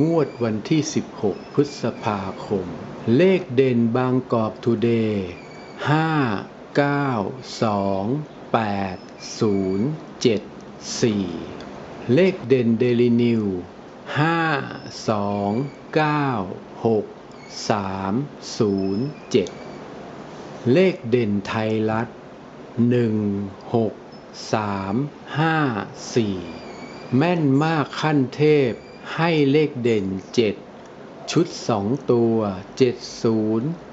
งวดวันที่ 16 พฤษภาคม เลขเด่นบางกอกทูเดย์5 9 2 8 0 7 4 เลขเด่นเดลินิว 5 2 9 6 3 0 7 เลขเด่นไทยรัฐ 1 6 3 5 4 แม่นมากขั้นเทพ ให้เลขเด่น 7 ชุด 2 ตัว 70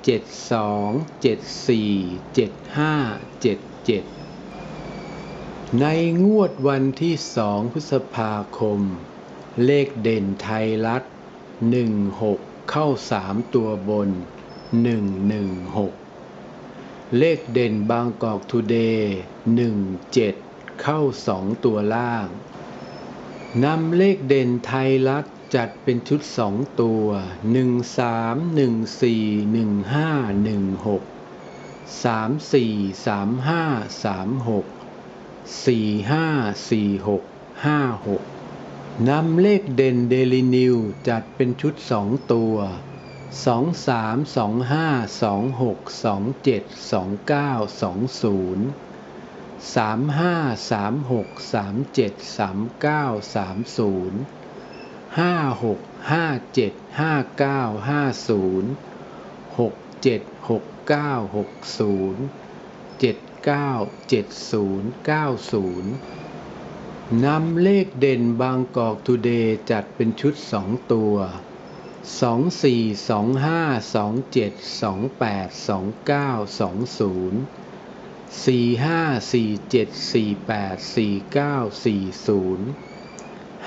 72 74 75 77 ในงวดวันที่ 2 พฤษภาคม เลขเด่นไทยรัฐ 16 เข้า 3 ตัวบน 116 เลขเด่นบางกอกทูเดย์ 17 เข้า 2 ตัวล่าง นำเลขเด่นไทยรัฐจัดเป็นชุด2ตัว 1 3 1 4 1 5 1 6 3 4 3 5 3 6 4 5 4 6 5 6 นำเลขเด่นเดลินิวจัดเป็นชุด2ตัว 2 3 2 5 2 6 2 7 2 9 2 0 3 5 3 6 3 7 3 9 3 0 5 6 5 7 5 9 5 0 6 7 6 9 6 0 7 9 7 0 9 0นำเลขเด่นบางกอกทูเดย์จัดเป็นชุด2ตัว2 4 2 5 2 7 2 8 2 9 2 0 สี่ห้าสี่เจ็ดสี่แปดสี่เก้าสี่ศูนย์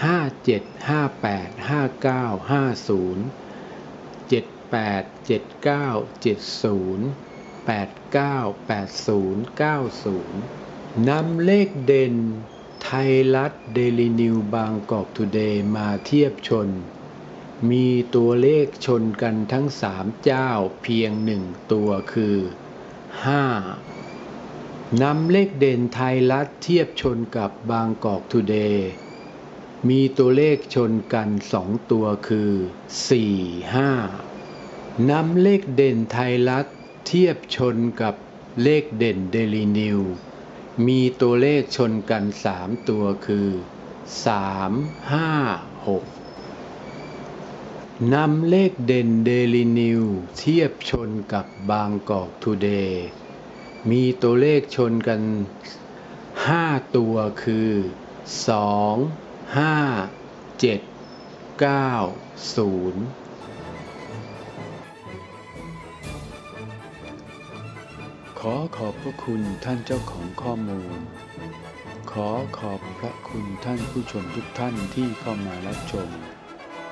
ห้าเจ็ดห้าแปดห้าเก้าห้าศูนย์เจ็ดแปดเจ็ดเก้าเจ็ดศูนย์แปดเก้าแปดศูนย์เก้าศูนย์นำเลขเด่นไทยรัฐเดลินิวบางกอกทูเดย์มาเทียบชน มีตัวเลขชนกันทั้งสามเจ้าเพียงหนึ่งตัวคือห้า นำเลขเด่นไทยรัฐเทียบชนกับบางกอกทูเดย์มีตัวเลขชนกันสองตัวคือ 4 5นำเลขเด่นไทยรัฐเทียบชนกับเลขเด่นเดลินิวมีตัวเลขชนกันสามตัวคือ 3 5 6นำเลขเด่นเดลินิวเทียบชนกับบางกอกทูเดย์ มีตัวเลขชนกัน 5 ตัวคือ 2 5 7 9 0ขอขอบพระคุณท่านเจ้าของข้อมูล ขอขอบพระคุณท่านผู้ชมทุกท่านที่เข้ามารับชม